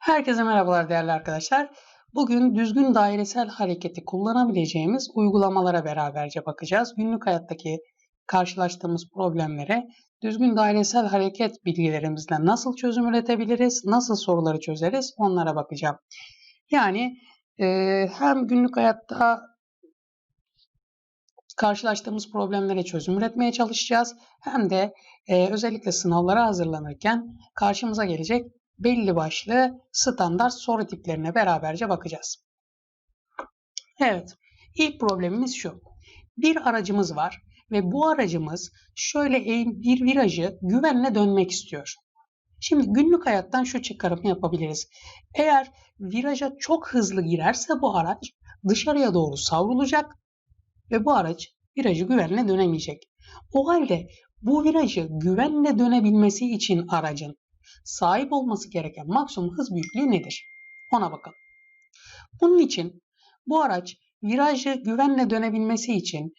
Herkese merhabalar değerli arkadaşlar. Bugün düzgün dairesel hareketi kullanabileceğimiz uygulamalara beraberce bakacağız. Günlük hayattaki karşılaştığımız problemlere düzgün dairesel hareket bilgilerimizle nasıl çözüm üretebiliriz, nasıl soruları çözeriz onlara bakacağım. Yani e, hem günlük hayatta karşılaştığımız problemlere çözüm üretmeye çalışacağız. Hem de e, özellikle sınavlara hazırlanırken karşımıza gelecek belli başlı standart soru tiplerine beraberce bakacağız. Evet, ilk problemimiz şu. Bir aracımız var ve bu aracımız şöyle bir virajı güvenle dönmek istiyor. Şimdi günlük hayattan şu çıkarımı yapabiliriz. Eğer viraja çok hızlı girerse bu araç dışarıya doğru savrulacak ve bu araç virajı güvenle dönemeyecek. O halde bu virajı güvenle dönebilmesi için aracın sahip olması gereken maksimum hız büyüklüğü nedir? Ona bakalım. Bunun için bu araç virajı güvenle dönebilmesi için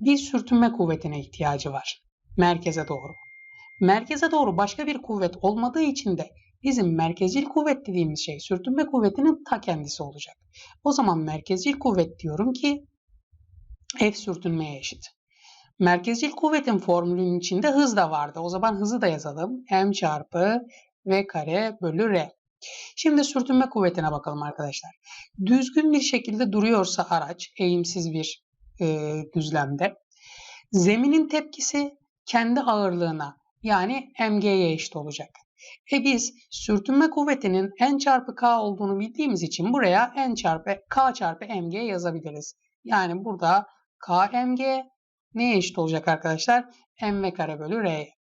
bir sürtünme kuvvetine ihtiyacı var. Merkeze doğru. Merkeze doğru başka bir kuvvet olmadığı için de bizim merkezil kuvvet dediğimiz şey sürtünme kuvvetinin ta kendisi olacak. O zaman merkezil kuvvet diyorum ki F sürtünmeye eşit. Merkezcil kuvvetin formülünün içinde hız da vardı. O zaman hızı da yazalım. M çarpı V kare bölü R. Şimdi sürtünme kuvvetine bakalım arkadaşlar. Düzgün bir şekilde duruyorsa araç eğimsiz bir e, düzlemde zeminin tepkisi kendi ağırlığına yani mg'ye eşit olacak. E biz sürtünme kuvvetinin n çarpı k olduğunu bildiğimiz için buraya n çarpı k çarpı mg yazabiliriz. Yani burada kmg neye eşit olacak arkadaşlar? mv kare bölü r'ye.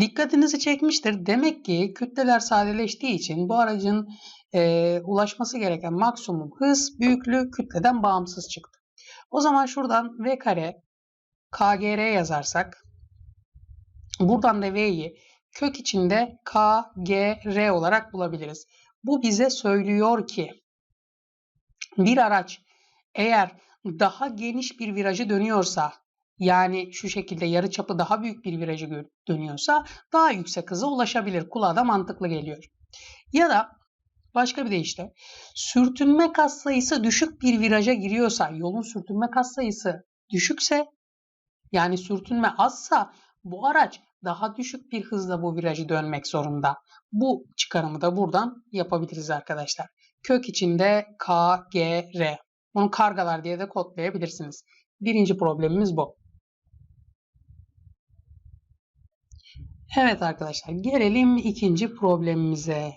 Dikkatinizi çekmiştir. Demek ki kütleler sadeleştiği için bu aracın e, ulaşması gereken maksimum hız büyüklüğü kütleden bağımsız çıktı. O zaman şuradan v kare kgr yazarsak buradan da v'yi kök içinde kgr olarak bulabiliriz. Bu bize söylüyor ki bir araç eğer daha geniş bir virajı dönüyorsa yani şu şekilde yarı çapı daha büyük bir virajı dönüyorsa daha yüksek hıza ulaşabilir. Kulağa da mantıklı geliyor. Ya da başka bir deyişle sürtünme katsayısı düşük bir viraja giriyorsa yolun sürtünme katsayısı düşükse yani sürtünme azsa bu araç daha düşük bir hızla bu virajı dönmek zorunda. Bu çıkarımı da buradan yapabiliriz arkadaşlar. Kök içinde K, G, R. Bunu kargalar diye de kodlayabilirsiniz. Birinci problemimiz bu. Evet arkadaşlar gelelim ikinci problemimize.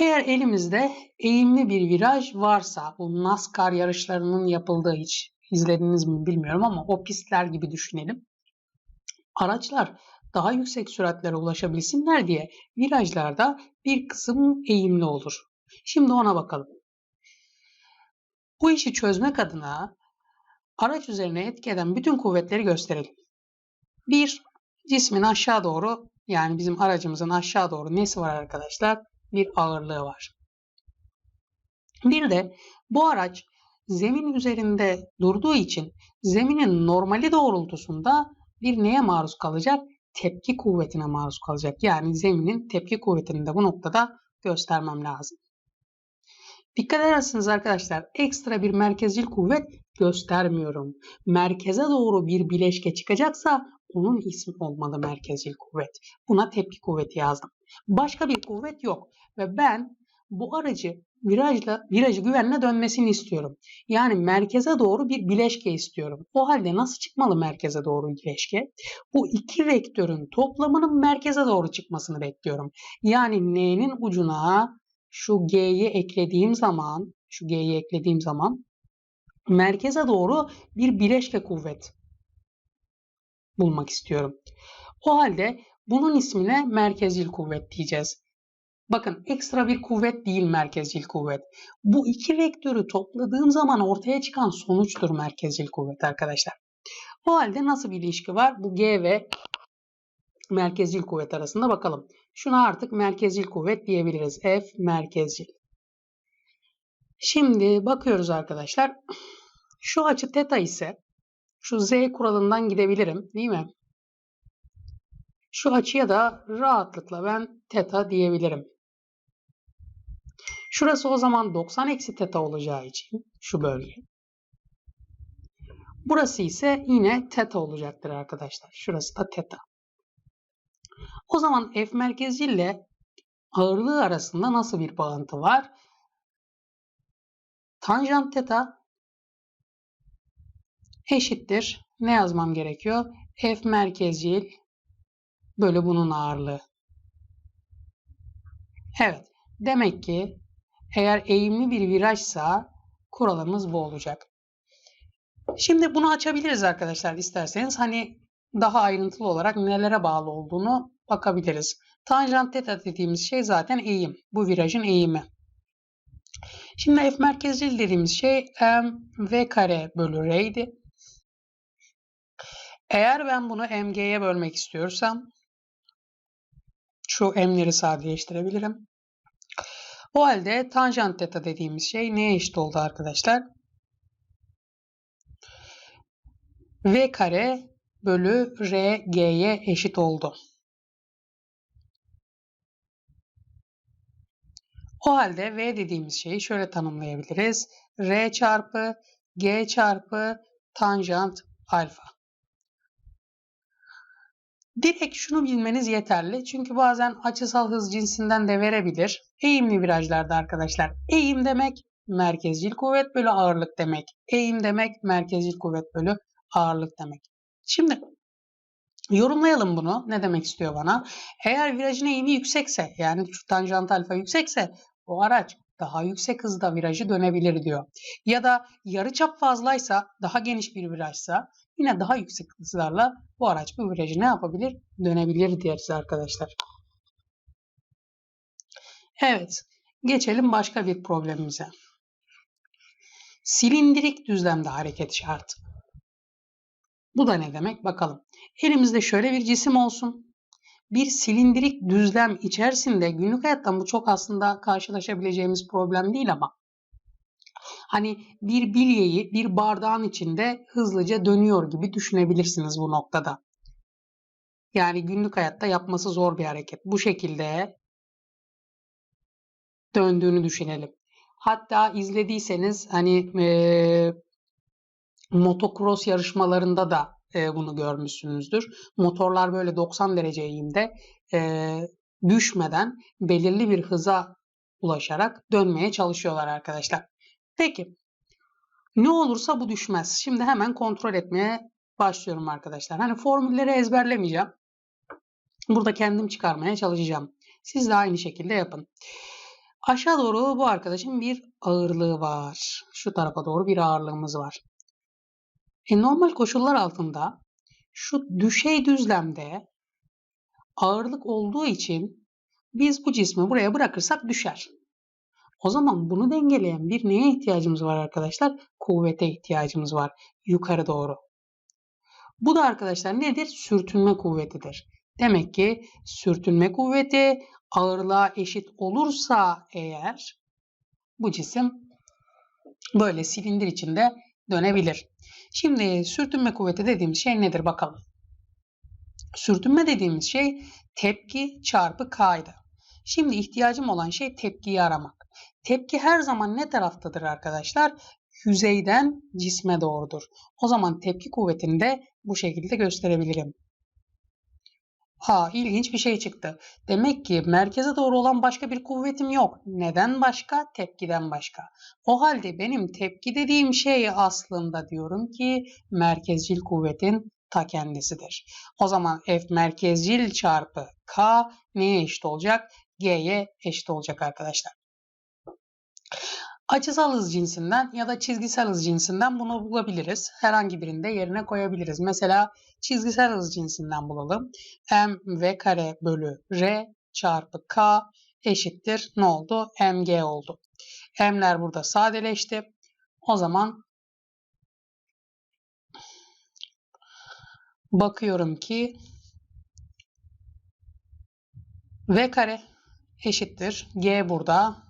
Eğer elimizde eğimli bir viraj varsa bu NASCAR yarışlarının yapıldığı hiç izlediniz mi bilmiyorum ama o pistler gibi düşünelim. Araçlar daha yüksek süratlere ulaşabilsinler diye virajlarda bir kısım eğimli olur. Şimdi ona bakalım. Bu işi çözmek adına araç üzerine etki eden bütün kuvvetleri gösterelim. Bir, cismin aşağı doğru yani bizim aracımızın aşağı doğru nesi var arkadaşlar? Bir ağırlığı var. Bir de bu araç zemin üzerinde durduğu için zeminin normali doğrultusunda bir neye maruz kalacak? Tepki kuvvetine maruz kalacak. Yani zeminin tepki kuvvetini de bu noktada göstermem lazım. Dikkat edersiniz arkadaşlar ekstra bir merkezcil kuvvet göstermiyorum. Merkeze doğru bir bileşke çıkacaksa onun ismi olmalı merkezcil kuvvet. Buna tepki kuvveti yazdım. Başka bir kuvvet yok ve ben bu aracı virajla virajı güvenle dönmesini istiyorum. Yani merkeze doğru bir bileşke istiyorum. O halde nasıl çıkmalı merkeze doğru bileşke? Bu iki vektörün toplamının merkeze doğru çıkmasını bekliyorum. Yani n'nin ucuna şu G'yi eklediğim zaman, şu G'yi eklediğim zaman merkeze doğru bir bileşke kuvvet bulmak istiyorum. O halde bunun ismine merkezcil kuvvet diyeceğiz. Bakın ekstra bir kuvvet değil merkezcil kuvvet. Bu iki vektörü topladığım zaman ortaya çıkan sonuçtur merkezcil kuvvet arkadaşlar. O halde nasıl bir ilişki var? Bu G ve merkezcil kuvvet arasında bakalım. Şuna artık merkezcil kuvvet diyebiliriz. F merkezcil. Şimdi bakıyoruz arkadaşlar. Şu açı teta ise şu z kuralından gidebilirim değil mi? Şu açıya da rahatlıkla ben teta diyebilirim. Şurası o zaman 90 eksi teta olacağı için şu bölge. Burası ise yine teta olacaktır arkadaşlar. Şurası da teta. O zaman F merkezi ile ağırlığı arasında nasıl bir bağıntı var? Tanjant teta eşittir. Ne yazmam gerekiyor? F merkezcil bölü bunun ağırlığı. Evet. Demek ki eğer eğimli bir virajsa kuralımız bu olacak. Şimdi bunu açabiliriz arkadaşlar isterseniz. Hani daha ayrıntılı olarak nelere bağlı olduğunu bakabiliriz. Tanjant teta dediğimiz şey zaten eğim. Bu virajın eğimi. Şimdi F merkezcil dediğimiz şey m v kare bölü r'ydi. Eğer ben bunu mg'ye bölmek istiyorsam şu m'leri sadeleştirebilirim. O halde tanjant teta dediğimiz şey neye eşit oldu arkadaşlar? V kare bölü R G'ye eşit oldu. O halde V dediğimiz şeyi şöyle tanımlayabiliriz. R çarpı G çarpı tanjant alfa. Direkt şunu bilmeniz yeterli. Çünkü bazen açısal hız cinsinden de verebilir. Eğimli virajlarda arkadaşlar. Eğim demek merkezcil kuvvet bölü ağırlık demek. Eğim demek merkezcil kuvvet bölü ağırlık demek. Şimdi yorumlayalım bunu. Ne demek istiyor bana? Eğer virajın eğimi yüksekse yani şu tanjant alfa yüksekse o araç daha yüksek hızda virajı dönebilir diyor. Ya da yarıçap fazlaysa, daha geniş bir virajsa yine daha yüksek hızlarla bu araç bu virajı ne yapabilir? Dönebilir diyeriz arkadaşlar. Evet, geçelim başka bir problemimize. Silindirik düzlemde hareket şartı. Bu da ne demek? Bakalım. Elimizde şöyle bir cisim olsun. Bir silindirik düzlem içerisinde günlük hayatta bu çok aslında karşılaşabileceğimiz problem değil ama hani bir bilyeyi bir bardağın içinde hızlıca dönüyor gibi düşünebilirsiniz bu noktada. Yani günlük hayatta yapması zor bir hareket. Bu şekilde döndüğünü düşünelim. Hatta izlediyseniz hani e, motocross yarışmalarında da e, bunu görmüşsünüzdür. Motorlar böyle 90 derece eğimde e, düşmeden belirli bir hıza ulaşarak dönmeye çalışıyorlar arkadaşlar. Peki ne olursa bu düşmez. Şimdi hemen kontrol etmeye başlıyorum arkadaşlar. Hani formülleri ezberlemeyeceğim. Burada kendim çıkarmaya çalışacağım. Siz de aynı şekilde yapın. Aşağı doğru bu arkadaşın bir ağırlığı var. Şu tarafa doğru bir ağırlığımız var. E, normal koşullar altında şu düşey düzlemde ağırlık olduğu için biz bu cismi buraya bırakırsak düşer. O zaman bunu dengeleyen bir neye ihtiyacımız var arkadaşlar? Kuvvete ihtiyacımız var yukarı doğru. Bu da arkadaşlar nedir? Sürtünme kuvvetidir. Demek ki sürtünme kuvveti ağırlığa eşit olursa eğer bu cisim böyle silindir içinde dönebilir. Şimdi sürtünme kuvveti dediğimiz şey nedir bakalım. Sürtünme dediğimiz şey tepki çarpı K'ydı. Şimdi ihtiyacım olan şey tepkiyi aramak. Tepki her zaman ne taraftadır arkadaşlar? Yüzeyden cisme doğrudur. O zaman tepki kuvvetini de bu şekilde gösterebilirim. Ha ilginç bir şey çıktı. Demek ki merkeze doğru olan başka bir kuvvetim yok. Neden başka? Tepkiden başka. O halde benim tepki dediğim şey aslında diyorum ki merkezcil kuvvetin ta kendisidir. O zaman F merkezcil çarpı K neye eşit olacak? G'ye eşit olacak arkadaşlar. Açısal hız cinsinden ya da çizgisel hız cinsinden bunu bulabiliriz. Herhangi birinde yerine koyabiliriz. Mesela çizgisel hız cinsinden bulalım. m v kare bölü r çarpı k eşittir. Ne oldu? mg oldu. m'ler burada sadeleşti. O zaman bakıyorum ki v kare eşittir. g burada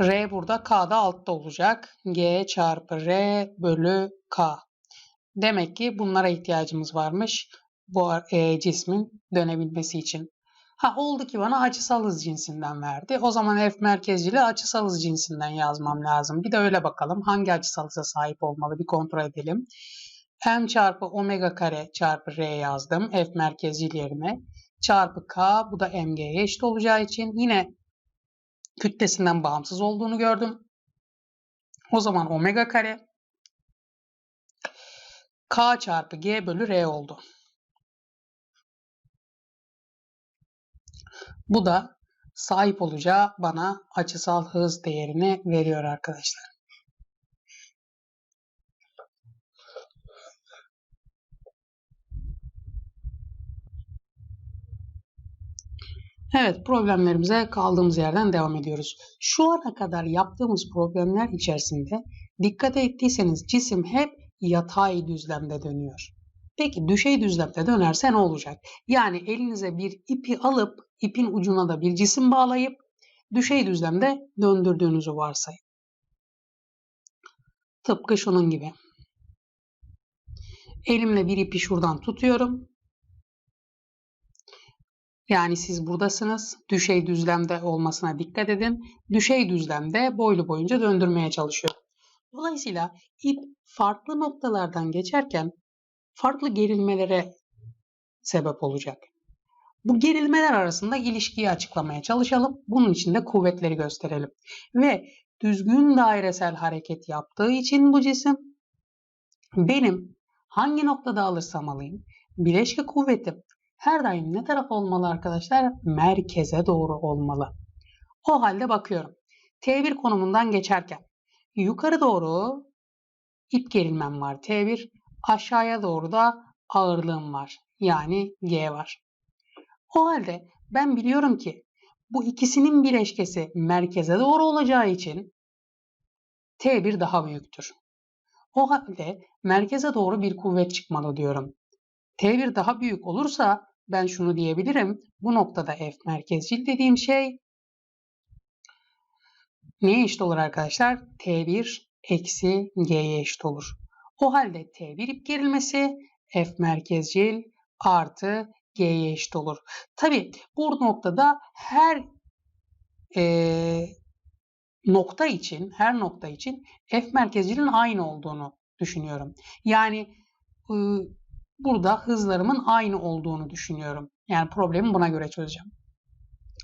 R burada K'da altta olacak. G çarpı R bölü K. Demek ki bunlara ihtiyacımız varmış. bu e, cismin dönebilmesi için. Ha oldu ki bana açısal hız cinsinden verdi. O zaman f merkezcili açısal hız cinsinden yazmam lazım. Bir de öyle bakalım hangi açısal hıza sahip olmalı bir kontrol edelim. m çarpı omega kare çarpı r yazdım f merkezcil yerine. Çarpı k bu da mg'ye eşit olacağı için yine kütlesinden bağımsız olduğunu gördüm. O zaman omega kare k çarpı g bölü r oldu. Bu da sahip olacağı bana açısal hız değerini veriyor arkadaşlar. Evet problemlerimize kaldığımız yerden devam ediyoruz. Şu ana kadar yaptığımız problemler içerisinde dikkat ettiyseniz cisim hep yatay düzlemde dönüyor. Peki düşey düzlemde dönerse ne olacak? Yani elinize bir ipi alıp ipin ucuna da bir cisim bağlayıp düşey düzlemde döndürdüğünüzü varsayın. Tıpkı şunun gibi. Elimle bir ipi şuradan tutuyorum. Yani siz buradasınız. Düşey düzlemde olmasına dikkat edin. Düşey düzlemde boylu boyunca döndürmeye çalışıyorum. Dolayısıyla ip farklı noktalardan geçerken farklı gerilmelere sebep olacak. Bu gerilmeler arasında ilişkiyi açıklamaya çalışalım. Bunun için de kuvvetleri gösterelim. Ve düzgün dairesel hareket yaptığı için bu cisim benim hangi noktada alırsam alayım bileşke kuvvetim her daim ne taraf olmalı arkadaşlar? Merkeze doğru olmalı. O halde bakıyorum. T1 konumundan geçerken yukarı doğru ip gerilmem var T1. Aşağıya doğru da ağırlığım var. Yani G var. O halde ben biliyorum ki bu ikisinin bileşkesi merkeze doğru olacağı için T1 daha büyüktür. O halde merkeze doğru bir kuvvet çıkmalı diyorum. T1 daha büyük olursa ben şunu diyebilirim. Bu noktada F merkezcil dediğim şey neye eşit olur arkadaşlar? T1 eksi G'ye eşit olur. O halde T1 ip gerilmesi F merkezcil artı G'ye eşit olur. Tabi bu noktada her e, nokta için her nokta için F merkezcilin aynı olduğunu düşünüyorum. Yani e, burada hızlarımın aynı olduğunu düşünüyorum. Yani problemi buna göre çözeceğim.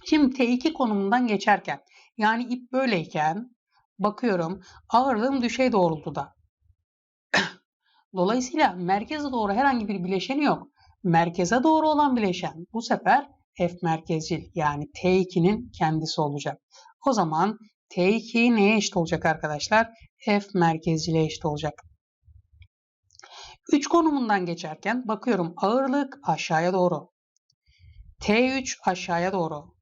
Şimdi T2 konumundan geçerken yani ip böyleyken bakıyorum ağırlığım düşey doğrultuda. Dolayısıyla merkeze doğru herhangi bir bileşeni yok. Merkeze doğru olan bileşen bu sefer F merkezcil yani T2'nin kendisi olacak. O zaman T2 neye eşit olacak arkadaşlar? F merkezcile eşit olacak. 3 konumundan geçerken bakıyorum ağırlık aşağıya doğru. T3 aşağıya doğru.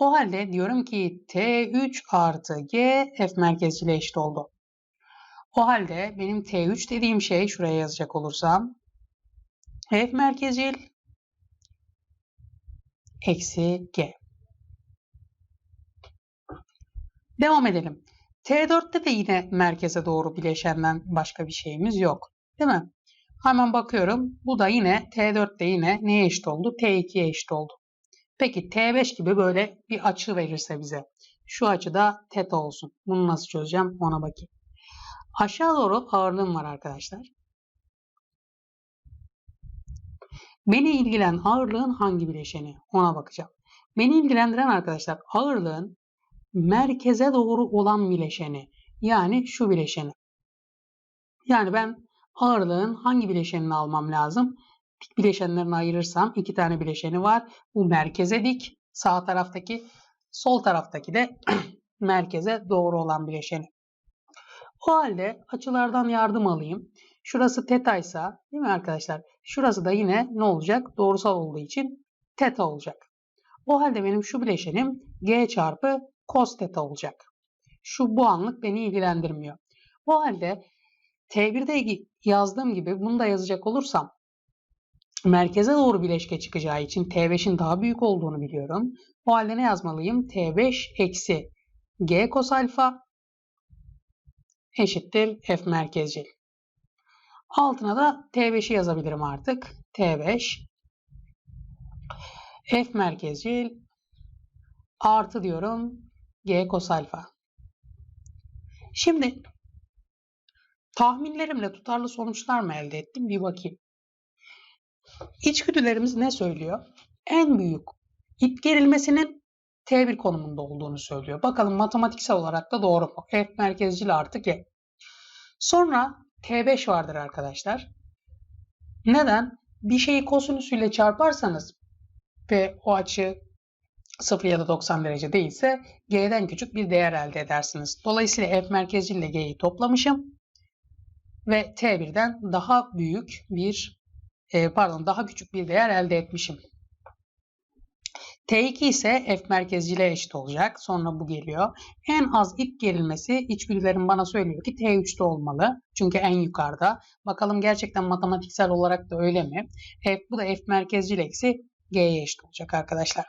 O halde diyorum ki T3 artı G F merkezcile eşit oldu. O halde benim T3 dediğim şey şuraya yazacak olursam F merkezcil eksi G. Devam edelim. T4'te de yine merkeze doğru bileşenden başka bir şeyimiz yok. Değil mi? Hemen bakıyorum. Bu da yine T4'te yine neye eşit oldu? T2'ye eşit oldu. Peki T5 gibi böyle bir açı verirse bize. Şu açıda teta olsun. Bunu nasıl çözeceğim ona bakayım. Aşağı doğru ağırlığım var arkadaşlar. Beni ilgilen ağırlığın hangi bileşeni? Ona bakacağım. Beni ilgilendiren arkadaşlar ağırlığın merkeze doğru olan bileşeni. Yani şu bileşeni. Yani ben ağırlığın hangi bileşenini almam lazım? Dik bileşenlerini ayırırsam iki tane bileşeni var. Bu merkeze dik sağ taraftaki, sol taraftaki de merkeze doğru olan bileşeni. O halde açılardan yardım alayım. Şurası teta ise değil mi arkadaşlar? Şurası da yine ne olacak? Doğrusal olduğu için teta olacak. O halde benim şu bileşenim g çarpı cos teta olacak. Şu bu anlık beni ilgilendirmiyor. O halde T1'de yazdığım gibi bunu da yazacak olursam merkeze doğru bileşke çıkacağı için T5'in daha büyük olduğunu biliyorum. O halde ne yazmalıyım? T5 eksi G cos alfa eşittir F merkezcil. Altına da T5'i yazabilirim artık. T5 F merkezcil artı diyorum G kos alfa. Şimdi tahminlerimle tutarlı sonuçlar mı elde ettim bir bakayım. İçgüdülerimiz ne söylüyor? En büyük ip gerilmesinin T1 konumunda olduğunu söylüyor. Bakalım matematiksel olarak da doğru mu? F merkezcil artı G. Sonra T5 vardır arkadaşlar. Neden? Bir şeyi kosinüsüyle çarparsanız ve o açı 0 ya da 90 derece değilse G'den küçük bir değer elde edersiniz. Dolayısıyla F merkezcil ile G'yi toplamışım ve T1'den daha büyük bir e, pardon daha küçük bir değer elde etmişim. T2 ise F merkezcile eşit olacak. Sonra bu geliyor. En az ip gerilmesi içgüdülerim bana söylüyor ki T3'te olmalı. Çünkü en yukarıda. Bakalım gerçekten matematiksel olarak da öyle mi? F, bu da F merkezcil eksi G'ye eşit olacak arkadaşlar.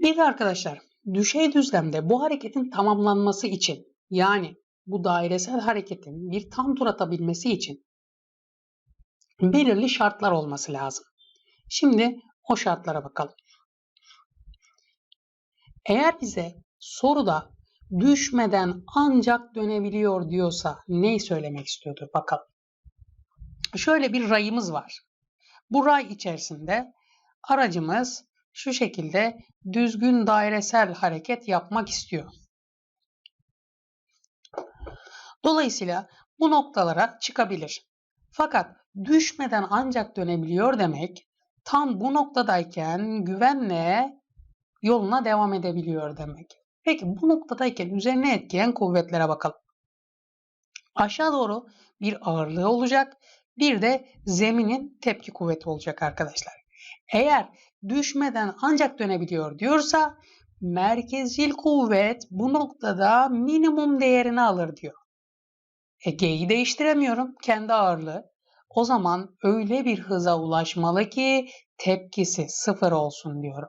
Bir de arkadaşlar düşey düzlemde bu hareketin tamamlanması için yani bu dairesel hareketin bir tam tur atabilmesi için belirli şartlar olması lazım. Şimdi o şartlara bakalım. Eğer bize soruda düşmeden ancak dönebiliyor diyorsa neyi söylemek istiyordur bakalım. Şöyle bir rayımız var. Bu ray içerisinde aracımız şu şekilde düzgün dairesel hareket yapmak istiyor. Dolayısıyla bu noktalara çıkabilir. Fakat düşmeden ancak dönebiliyor demek tam bu noktadayken güvenle yoluna devam edebiliyor demek. Peki bu noktadayken üzerine etkileyen kuvvetlere bakalım. Aşağı doğru bir ağırlığı olacak. Bir de zeminin tepki kuvveti olacak arkadaşlar. Eğer düşmeden ancak dönebiliyor diyorsa merkezcil kuvvet bu noktada minimum değerini alır diyor. E, değiştiremiyorum. Kendi ağırlığı. O zaman öyle bir hıza ulaşmalı ki tepkisi sıfır olsun diyorum.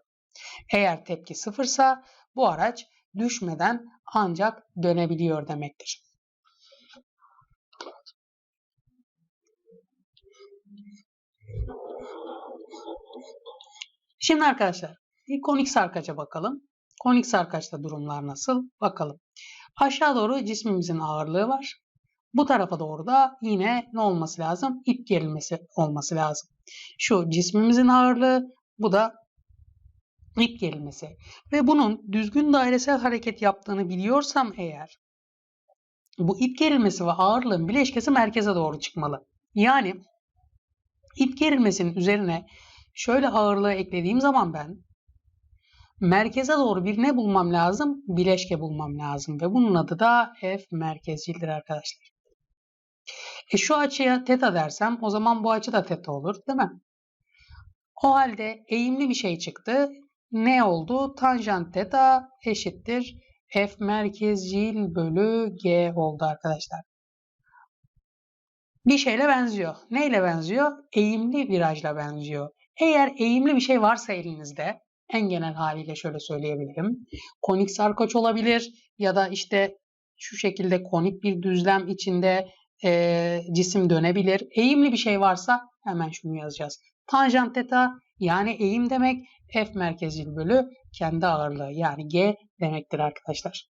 Eğer tepki sıfırsa bu araç düşmeden ancak dönebiliyor demektir. Şimdi arkadaşlar bir konik sarkaca bakalım. Konik sarkaçta durumlar nasıl? Bakalım. Aşağı doğru cismimizin ağırlığı var. Bu tarafa doğru da yine ne olması lazım? İp gerilmesi olması lazım. Şu cismimizin ağırlığı, bu da ip gerilmesi. Ve bunun düzgün dairesel hareket yaptığını biliyorsam eğer bu ip gerilmesi ve ağırlığın bileşkesi merkeze doğru çıkmalı. Yani ip gerilmesinin üzerine şöyle ağırlığı eklediğim zaman ben merkeze doğru bir ne bulmam lazım? Bileşke bulmam lazım ve bunun adı da F merkezcildir arkadaşlar. E şu açıya teta dersem o zaman bu açı da teta olur değil mi? O halde eğimli bir şey çıktı. Ne oldu? Tanjant teta eşittir F merkezcil bölü G oldu arkadaşlar. Bir şeyle benziyor. Neyle benziyor? Eğimli virajla benziyor. Eğer eğimli bir şey varsa elinizde en genel haliyle şöyle söyleyebilirim. Konik sarkoç olabilir ya da işte şu şekilde konik bir düzlem içinde e, cisim dönebilir. Eğimli bir şey varsa hemen şunu yazacağız. Tanjant teta yani eğim demek F merkezil bölü kendi ağırlığı yani G demektir arkadaşlar.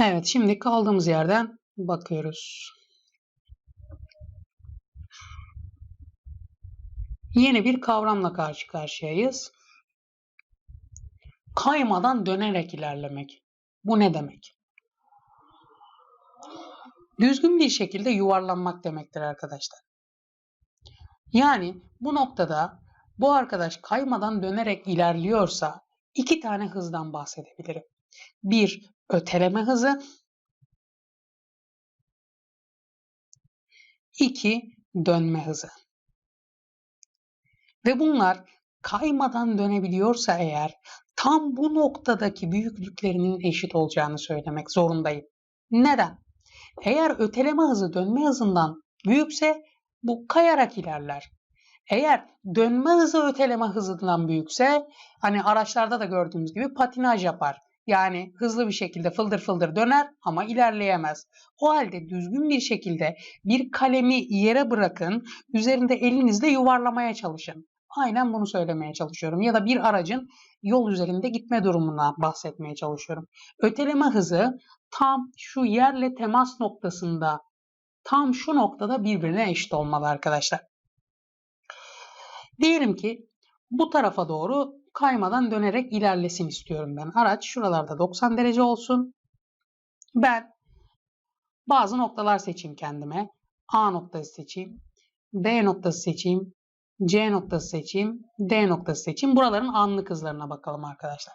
Evet şimdi kaldığımız yerden bakıyoruz. Yeni bir kavramla karşı karşıyayız kaymadan dönerek ilerlemek. Bu ne demek? Düzgün bir şekilde yuvarlanmak demektir arkadaşlar. Yani bu noktada bu arkadaş kaymadan dönerek ilerliyorsa iki tane hızdan bahsedebilirim. Bir öteleme hızı, iki dönme hızı. Ve bunlar kaymadan dönebiliyorsa eğer tam bu noktadaki büyüklüklerinin eşit olacağını söylemek zorundayım. Neden? Eğer öteleme hızı dönme hızından büyükse bu kayarak ilerler. Eğer dönme hızı öteleme hızından büyükse hani araçlarda da gördüğümüz gibi patinaj yapar. Yani hızlı bir şekilde fıldır fıldır döner ama ilerleyemez. O halde düzgün bir şekilde bir kalemi yere bırakın, üzerinde elinizle yuvarlamaya çalışın. Aynen bunu söylemeye çalışıyorum. Ya da bir aracın yol üzerinde gitme durumundan bahsetmeye çalışıyorum. Öteleme hızı tam şu yerle temas noktasında, tam şu noktada birbirine eşit olmalı arkadaşlar. Diyelim ki bu tarafa doğru kaymadan dönerek ilerlesin istiyorum ben. Araç şuralarda 90 derece olsun. Ben bazı noktalar seçeyim kendime. A noktası seçeyim. B noktası seçeyim. C noktası seçeyim. D noktası seçeyim. Buraların anlık hızlarına bakalım arkadaşlar.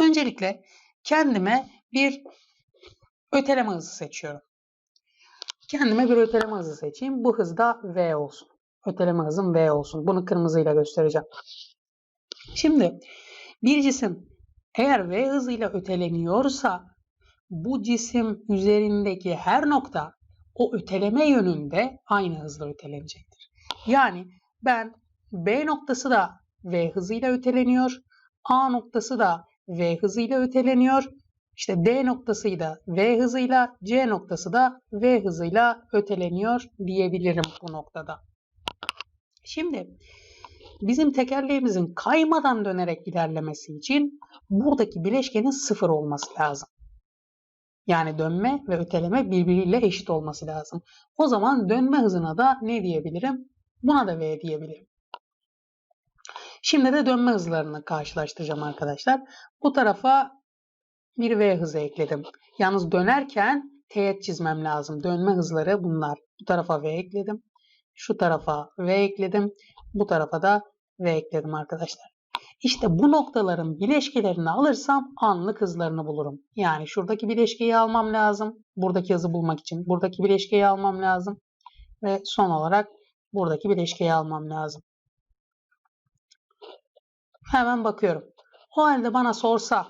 Öncelikle kendime bir öteleme hızı seçiyorum. Kendime bir öteleme hızı seçeyim. Bu hızda V olsun. Öteleme hızım V olsun. Bunu kırmızıyla göstereceğim. Şimdi bir cisim eğer V hızıyla öteleniyorsa bu cisim üzerindeki her nokta o öteleme yönünde aynı hızla ötelenecektir. Yani ben B noktası da V hızıyla öteleniyor. A noktası da V hızıyla öteleniyor. İşte D noktası da V hızıyla, C noktası da V hızıyla öteleniyor diyebilirim bu noktada. Şimdi bizim tekerleğimizin kaymadan dönerek ilerlemesi için buradaki bileşkenin sıfır olması lazım. Yani dönme ve öteleme birbiriyle eşit olması lazım. O zaman dönme hızına da ne diyebilirim? Buna da V diyebilirim. Şimdi de dönme hızlarını karşılaştıracağım arkadaşlar. Bu tarafa bir V hızı ekledim. Yalnız dönerken teğet çizmem lazım. Dönme hızları bunlar. Bu tarafa V ekledim. Şu tarafa V ekledim. Bu tarafa da V ekledim arkadaşlar. İşte bu noktaların bileşkelerini alırsam anlık hızlarını bulurum. Yani şuradaki bileşkeyi almam lazım. Buradaki hızı bulmak için buradaki bileşkeyi almam lazım. Ve son olarak buradaki bileşkeyi almam lazım. Hemen bakıyorum. O halde bana sorsa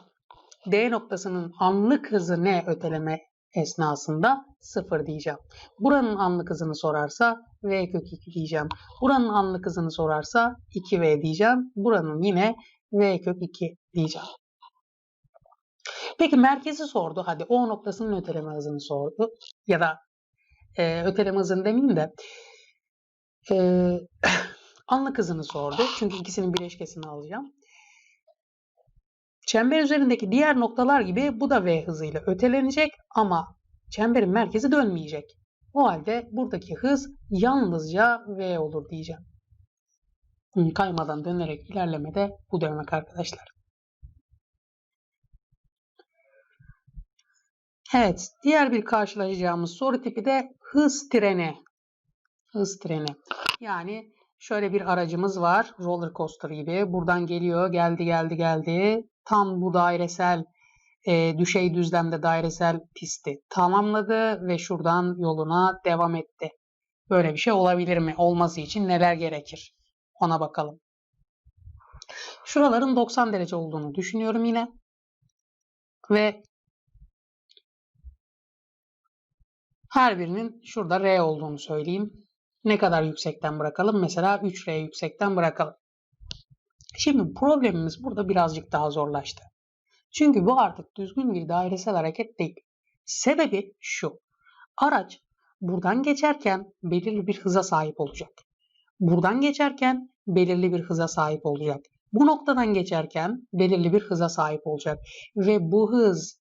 D noktasının anlık hızı ne öteleme esnasında 0 diyeceğim. Buranın anlık hızını sorarsa V kök 2 diyeceğim. Buranın anlık hızını sorarsa 2V diyeceğim. Buranın yine V kök 2 diyeceğim. Peki merkezi sordu. Hadi O noktasının öteleme hızını sordu. Ya da e, öteleme hızını demeyeyim de e, anlık hızını sordu. Çünkü ikisinin bileşkesini alacağım. Çember üzerindeki diğer noktalar gibi bu da V hızıyla ötelenecek ama çemberin merkezi dönmeyecek. O halde buradaki hız yalnızca V olur diyeceğim. Kaymadan dönerek ilerlemede bu demek arkadaşlar. Evet, diğer bir karşılaşacağımız soru tipi de hız treni. Hız treni. Yani şöyle bir aracımız var, roller coaster gibi. Buradan geliyor, geldi, geldi, geldi tam bu dairesel e, düşey düzlemde dairesel pisti tamamladı ve şuradan yoluna devam etti. Böyle bir şey olabilir mi? Olması için neler gerekir? Ona bakalım. Şuraların 90 derece olduğunu düşünüyorum yine. Ve her birinin şurada R olduğunu söyleyeyim. Ne kadar yüksekten bırakalım? Mesela 3R yüksekten bırakalım. Şimdi problemimiz burada birazcık daha zorlaştı. Çünkü bu artık düzgün bir dairesel hareket değil. Sebebi şu. Araç buradan geçerken belirli bir hıza sahip olacak. Buradan geçerken belirli bir hıza sahip olacak. Bu noktadan geçerken belirli bir hıza sahip olacak. Ve bu hız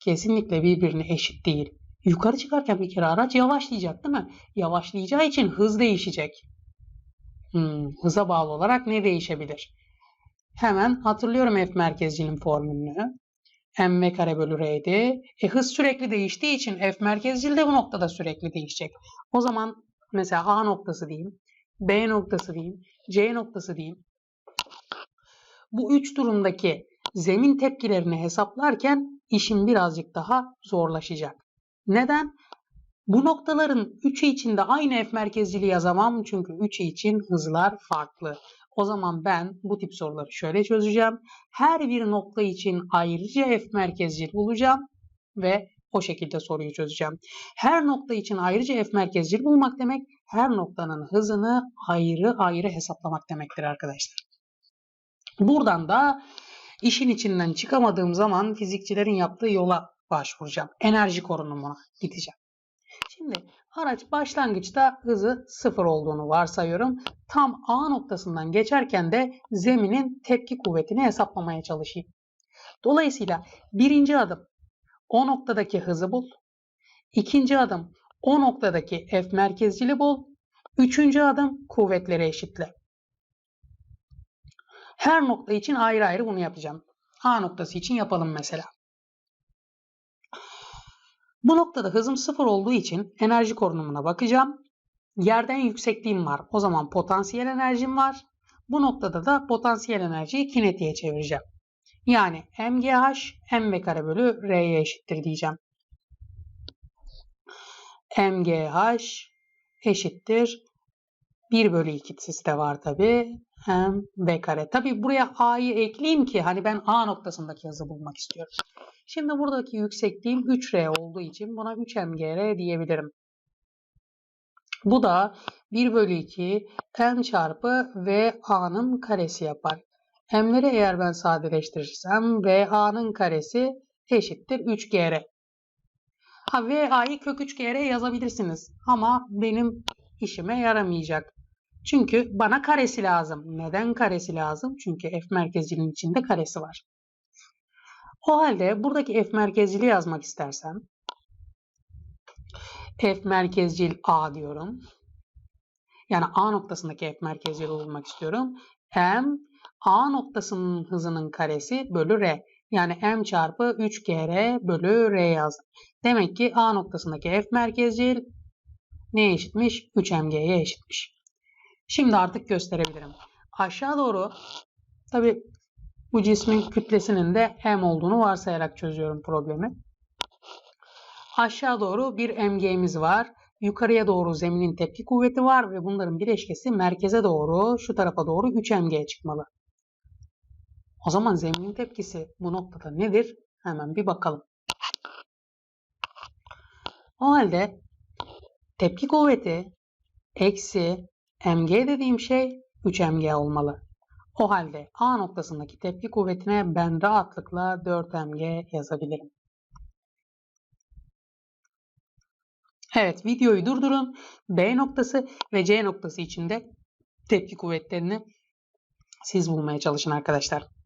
kesinlikle birbirine eşit değil. Yukarı çıkarken bir kere araç yavaşlayacak değil mi? Yavaşlayacağı için hız değişecek. Hmm, hıza bağlı olarak ne değişebilir? Hemen hatırlıyorum F merkezcinin formülünü. mv kare bölü r'ydi. E, hız sürekli değiştiği için F merkezcil de bu noktada sürekli değişecek. O zaman mesela A noktası diyeyim, B noktası diyeyim, C noktası diyeyim. Bu üç durumdaki zemin tepkilerini hesaplarken işim birazcık daha zorlaşacak. Neden? Bu noktaların üçü için de aynı f merkezciliği yazamam çünkü üçü için hızlar farklı. O zaman ben bu tip soruları şöyle çözeceğim. Her bir nokta için ayrıca f merkezcil bulacağım ve o şekilde soruyu çözeceğim. Her nokta için ayrıca f merkezcil bulmak demek her noktanın hızını ayrı ayrı hesaplamak demektir arkadaşlar. Buradan da İşin içinden çıkamadığım zaman fizikçilerin yaptığı yola başvuracağım. Enerji korunumuna gideceğim. Şimdi araç başlangıçta hızı sıfır olduğunu varsayıyorum. Tam A noktasından geçerken de zeminin tepki kuvvetini hesaplamaya çalışayım. Dolayısıyla birinci adım o noktadaki hızı bul. İkinci adım o noktadaki F merkezcili bul. Üçüncü adım kuvvetleri eşitle. Her nokta için ayrı ayrı bunu yapacağım. A noktası için yapalım mesela. Bu noktada hızım sıfır olduğu için enerji korunumuna bakacağım. Yerden yüksekliğim var. O zaman potansiyel enerjim var. Bu noktada da potansiyel enerjiyi kinetiğe çevireceğim. Yani mgh mv kare bölü r'ye eşittir diyeceğim. mgh eşittir 1 bölü 2'si de var tabi. Hem v kare. Tabi buraya a'yı ekleyeyim ki hani ben a noktasındaki hızı bulmak istiyorum. Şimdi buradaki yüksekliğim 3r olduğu için buna 3 mgr diyebilirim. Bu da 1 bölü 2 m çarpı v a'nın karesi yapar. M'leri eğer ben sadeleştirirsem v a'nın karesi eşittir 3gr. Ha v a'yı kök 3gr yazabilirsiniz ama benim işime yaramayacak. Çünkü bana karesi lazım. Neden karesi lazım? Çünkü f merkezcinin içinde karesi var. O halde buradaki f merkezcili yazmak istersem f merkezcil a diyorum. Yani a noktasındaki f merkezcili bulmak istiyorum. m a noktasının hızının karesi bölü r. Yani m çarpı 3gr bölü r yazdım. Demek ki a noktasındaki f merkezcil neye eşitmiş? 3mg'ye eşitmiş. Şimdi artık gösterebilirim. Aşağı doğru tabi bu cismin kütlesinin de m olduğunu varsayarak çözüyorum problemi. Aşağı doğru bir mg'miz var. Yukarıya doğru zeminin tepki kuvveti var ve bunların bileşkesi merkeze doğru şu tarafa doğru 3 mg çıkmalı. O zaman zeminin tepkisi bu noktada nedir? Hemen bir bakalım. O halde tepki kuvveti eksi mg dediğim şey 3 mg olmalı. O halde A noktasındaki tepki kuvvetine ben rahatlıkla 4 mg yazabilirim. Evet videoyu durdurun. B noktası ve C noktası içinde tepki kuvvetlerini siz bulmaya çalışın arkadaşlar.